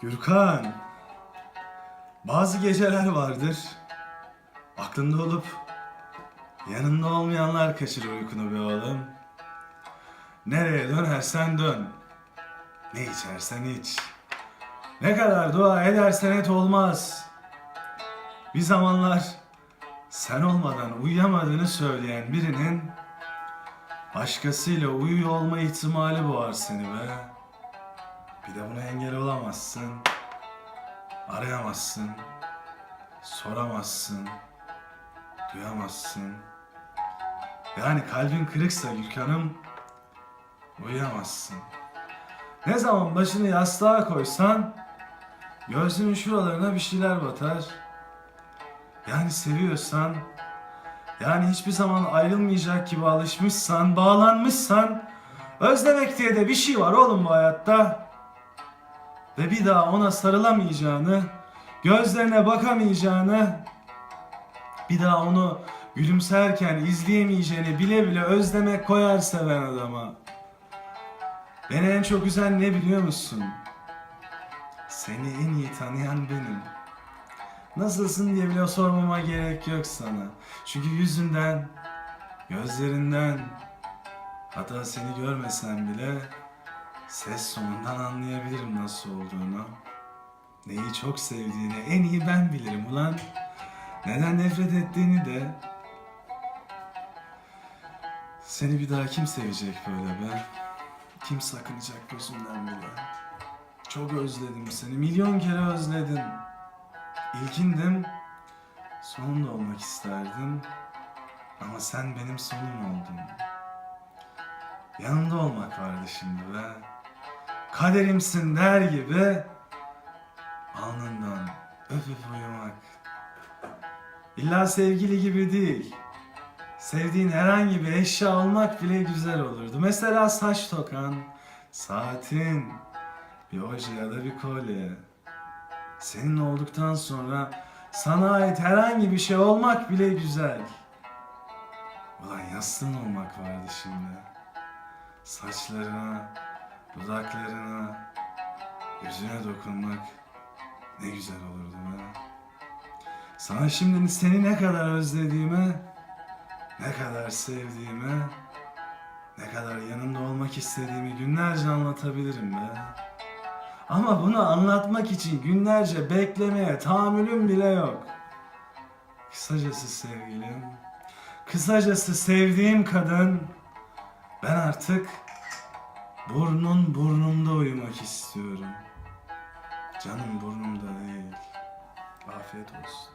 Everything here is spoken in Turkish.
Gürkan. Bazı geceler vardır. Aklında olup yanında olmayanlar kaçırır uykunu be oğlum. Nereye dönersen dön. Ne içersen iç. Ne kadar dua edersen et olmaz. Bir zamanlar sen olmadan uyuyamadığını söyleyen birinin başkasıyla uyuyor olma ihtimali boğar seni be. Bir de buna engel olamazsın. Arayamazsın. Soramazsın. Duyamazsın. Yani kalbin kırıksa Gürkan'ım uyuyamazsın. Ne zaman başını yastığa koysan gözünün şuralarına bir şeyler batar. Yani seviyorsan yani hiçbir zaman ayrılmayacak gibi alışmışsan, bağlanmışsan özlemek diye de bir şey var oğlum bu hayatta. Ve bir daha ona sarılamayacağını, gözlerine bakamayacağını, bir daha onu gülümserken izleyemeyeceğini bile bile özlemek koyar seven adama. Beni en çok üzen ne biliyor musun? Seni en iyi tanıyan benim. Nasılsın diye bile sormama gerek yok sana. Çünkü yüzünden, gözlerinden, hatta seni görmesem bile ses sonundan anlayabilirim nasıl olduğunu. Neyi çok sevdiğini en iyi ben bilirim ulan. Neden nefret ettiğini de. Seni bir daha kim sevecek böyle be? Kim sakınacak gözümden bile? Çok özledim seni. Milyon kere özledim. İlkindim. Sonunda olmak isterdim. Ama sen benim sonum oldun. Yanında olmak vardı şimdi be. Kaderimsin der gibi alnından öpüp uyumak. İlla sevgili gibi değil. Sevdiğin herhangi bir eşya almak bile güzel olurdu. Mesela saç tokan, saatin, bir oje ya da bir kolye. Senin olduktan sonra sana ait herhangi bir şey olmak bile güzel. Ulan yastığın olmak vardı şimdi. Saçlarına, dudaklarına, yüzüne dokunmak ne güzel olurdu be. Sana şimdi seni ne kadar özlediğimi, ne kadar sevdiğimi, ne kadar yanında olmak istediğimi günlerce anlatabilirim be. Ama bunu anlatmak için günlerce beklemeye tahammülüm bile yok. Kısacası sevgilim, kısacası sevdiğim kadın, ben artık burnun burnumda uyumak istiyorum. Canım burnumda değil. Afiyet olsun.